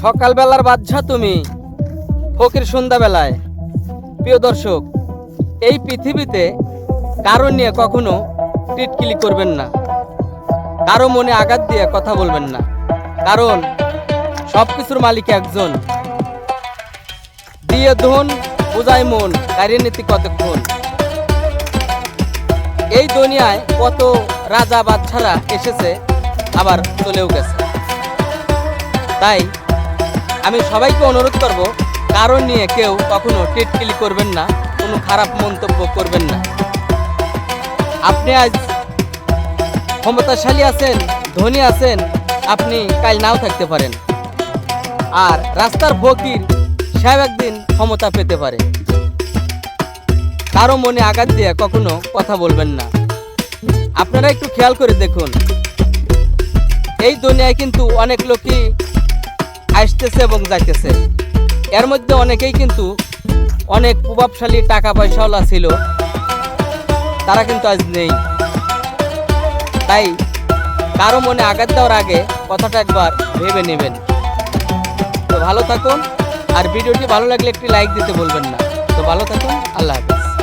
সকালবেলার বাচ্চা তুমি, ফকির সন্ধ্যাবেলায়। প্রিয় দর্শক, এই পৃথিবীতে কারও নিয়ে কখনো টিটকিলি করবেন না। কারও মনে আঘাত দিয়ে কথা বলবেন না। কারণ সব কিছুর মালিক একজন। দিয়ে ধন বোঝায় মন গাড়ির নীতি কতক্ষণ? এই দুনিয়ায় কত রাজা বাচ্চারা এসেছে, আবার চলেও গেছে। তাই আমি সবাইকে অনুরোধ করব, কারণ নিয়ে কেউ কখনো টিটকিলি করবেন না, কোনো খারাপ মন্তব্য করবেন না। আপনি আজ ক্ষমতাশালী আছেন, ধনী আছেন, আপনি কাল নাও থাকতে পারেন। আর রাস্তার ফকির সাহেব একদিন ক্ষমতা পেতে পারে। কারও মনে আঘাত দিয়ে কখনো কথা বলবেন না। আপনারা একটু খেয়াল করে দেখুন। এই দুনিয়ায় কিন্তু অনেক লোকই আসতেছে এবং যাইতেছে। এর মধ্যে অনেকেই কিন্তু অনেক প্রভাবশালী টাকা পয়সাওয়ালা ছিল। তারা কিন্তু আজ নেই। তাই কারও মনে আঘাত দেওয়ার আগে কথাটা একবার ভেবে নেবেন। তো ভালো থাকুন, আর ভিডিওটি ভালো লাগলে একটি লাইক দিতে বলবেন না। তো ভালো থাকুন, আল্লাহ হাফেজ।